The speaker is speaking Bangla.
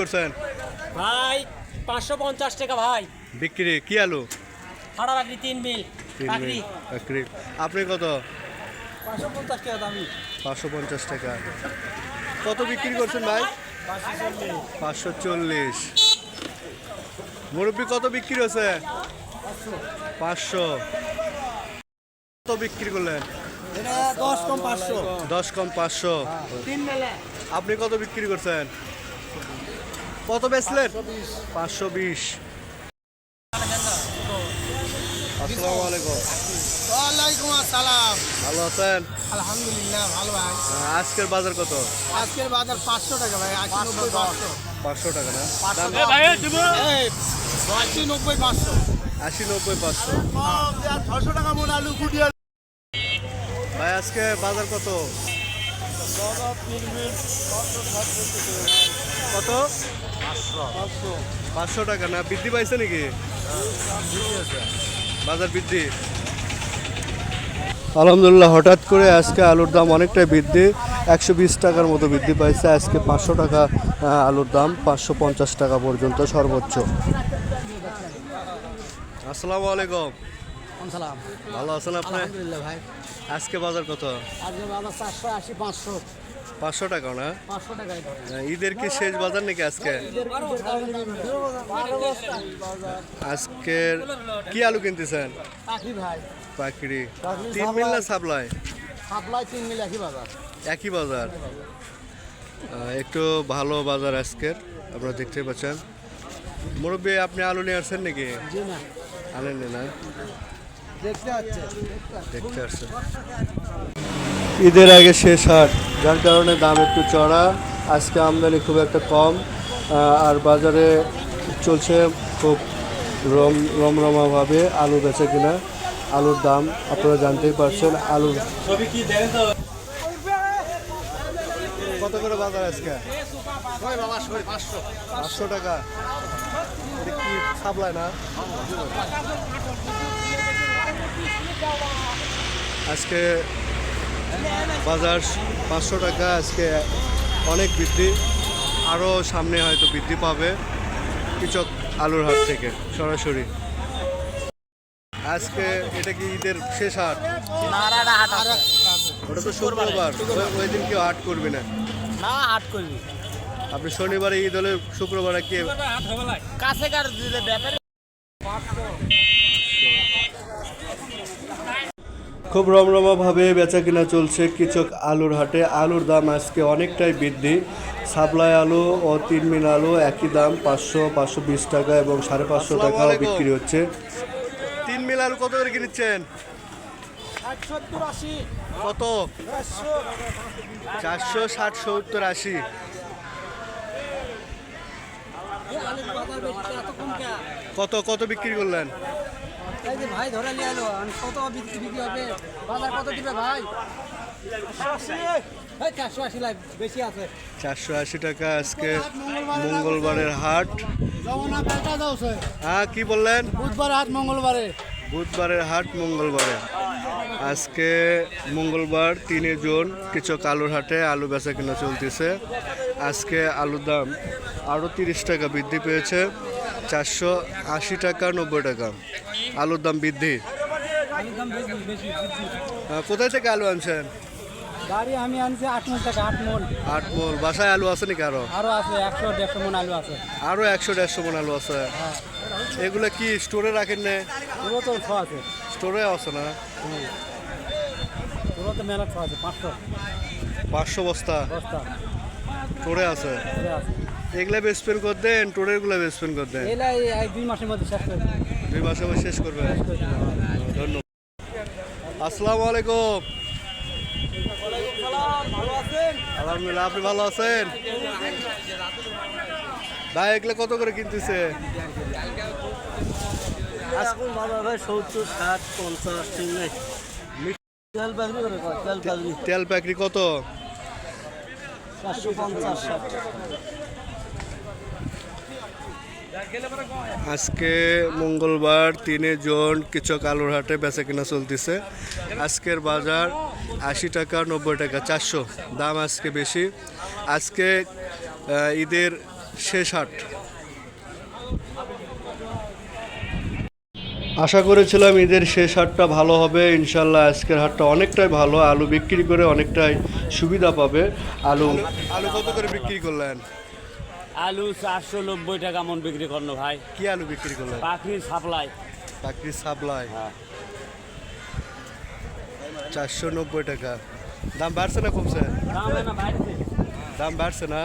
করছেন? ভাই পাঁচশো পঞ্চাশ টাকা ভাই। বিক্রি কি আলু? হাড়া বাকরি তিন মিল বাকরি আপনি কত? পাঁচশো পঞ্চাশ টাকা দামি। পাঁচশো পঞ্চাশ টাকা। কত বিক্রি করছেন ভাই? পাঁচশো চল্লিশ। মুরব্বী কত বিক্রি হচ্ছে পাঁচশো। কত বিক্রি করলেন? দশ কম পাঁচশো। দশ কম পাঁচশো। তিন আপনি কত বিক্রি করছেন? কত বেচলেন পাঁচশো বিশ। আসসালামু আলাইকুম। ওয়ালাইকুম আসসালাম। ভালো আছেন? আলহামদুলিল্লাহ ভালো ভাই। আজকের বাজার কত? আজকের বাজার পাঁচশো টাকা ভাই আশি নব্বই পাঁচশো পাঁচশো। টাকা না? আশি নব্বই পাঁচশো। আশি নব্বই পাঁচশো। ছশো টাকা মন আলু কুটিয়ে ভাই আজকে বাজার কত? কত? পাঁচশো। টাকা। না বৃদ্ধি পাইছে নাকি? বাজার বৃদ্ধি। আলহামদুলিল্লাহ হঠাৎ করে আজকে আলুর দাম অনেকটাই বৃদ্ধি। একশো বিশ টাকার মতো বৃদ্ধি পাইছে। আজকে পাঁচশো টাকা আলুর দাম। পাঁচশো পঞ্চাশ টাকা পর্যন্ত সর্বোচ্চ। আসসালামু আলাইকুম। সালাম। ভালো আছেন আপনি? আলহামদুলিল্লাহ ভাই। আজকে বাজার কত? আজকে বাজার চারশো আশি পাঁচশো। পাঁচশো টাকা না? পাঁচশো টাকায় ঈদের কি শেষ বাজার নাকি আজকে? আজকের কি আলু কিনতেছেন? পাখি ভাই। পাকড়ি তিন মিল না সাপ্লাই? সাপ্লাই? তিন মিল একই বাজার। একই বাজার? একটু ভালো বাজার আজকের আপনারা দেখতে পাচ্ছেন। মুরব্বী আপনি আলু নিয়ে আসছেন নাকি? আনেননি না? দেখতে ঈদের আগে শেষ হাট যার কারণে দাম একটু চড়া। আজকে আমদানি খুব একটা কম আর বাজারে চলছে খুব রম রমরমাভাবে আলু বেচে কিনা আলুর দাম আপনারা জানতেই পারছেন আলুর কত করে বাজার আজকে? পাঁচশো টাকা। কি সাপ্লাই না? আজকে বাজার পাঁচশো টাকা আজকে অনেক বৃদ্ধি। আরও সামনে হয়তো বৃদ্ধি পাবে কৃষক আলুর হাট থেকে সরাসরি। আজকে এটা কি ঈদের শেষ হাট? ওটা তো শুক্রবার ওই- ওই দিন কেউ হাট করবে না। না হাট করবি। আপনি শনিবারে ঈদ হলে শুক্রবারে কে কাছে কার ব্যাপারে খুব রমরমাভাবে বেচা কিনা চলছে কৃষক আলুর হাটে। আলুর দাম আজকে অনেকটাই বৃদ্ধি। সাপ্লাই আলু ও তিন মিন আলু একই দাম পাঁচশো পাঁচশো বিশ টাকা এবং সাড়ে পাঁচশো টাকা বিক্রি হচ্ছে। তিন মিল আলু কত করে কিনছেন? কত? চারশো ষাট সত্তর আশি। কত কত বিক্রি করলেন? এই যে ভাই ধরে নিয়ে এলো কত বিক্রি বিক্রি হবে? বাজার কত দিবে ভাই? চারশো আশি টাকা আজকে মঙ্গলবারের হাট। হ্যাঁ কি বললেন? বুধবার হাট মঙ্গলবারে। বুধবারের হাট মঙ্গলবারে। আজকে মঙ্গলবার তিনে জুন কিছু আলুর হাটে আলু বেচা কিনা চলতেছে। আজকে আলুর দাম আরও তিরিশ টাকা বৃদ্ধি পেয়েছে। চারশো আশি টাকা নব্বই টাকা। আলুর দাম বৃদ্ধি? কোথায় থেকে আলু আনছেন? আমি আনছি আট মন টাকা আট মন আট বাসায় আলু আছে নাকি আরও? আরও আছে একশো দেড়শো মন আলু আছে। আরও একশো দেড়শো মন আলু আছে। এগুলো কি স্টোরে রাখেন না? পুরো তো ছ আছে। স্টোরে আছে না? পুরো তো মেলা ছ আছে পাঁচশো। পাঁচশো বস্তা? স্টোরে আছে? এগুলা বেসপেন করে দেন? টোরেরগুলো বেসপেন করে দেন? এলাই এই দুই মাসের মধ্যে শেষ করে। দুই মাসে শেষ করবে। ধন্যবাদ। আসসালামু আলাইকুম। আলহামদুলিল্লাহ আপনি ভালো আছেন? ভাই এগুলো কত করে কিনতেছে? এখন বাজার ভাই সত্তর ষাট পঞ্চাশ তেল প্যাকরি কত? চারশো পঞ্চাশ ষাট। আজকে মঙ্গলবার তিনে জুন কিছু আলুর হাটে বেচা কিনা চলতেছে। আজকের বাজার আশি টাকা, নব্বই টাকা, চারশো। দাম আজকে বেশি। আজকে ঈদের শেষ হাট। আশা করেছিলাম ঈদের শেষ হাটটা ভালো হবে। ইনশাল্লাহ আজকের হাটটা অনেকটাই ভালো। আলু বিক্রি করে অনেকটাই সুবিধা পাবে। আলু আলু কত করে বিক্রি করলেন? আলু চারশো নব্বই টাকা মন বিক্রি করল ভাই। কি আলু বিক্রি করল পাখির সাপ্লাই। পাখির সাপ্লাই। হ্যাঁ। চারশো নব্বই টাকা। দাম বাড়ছে না কমছে? দাম বাড়ছে না?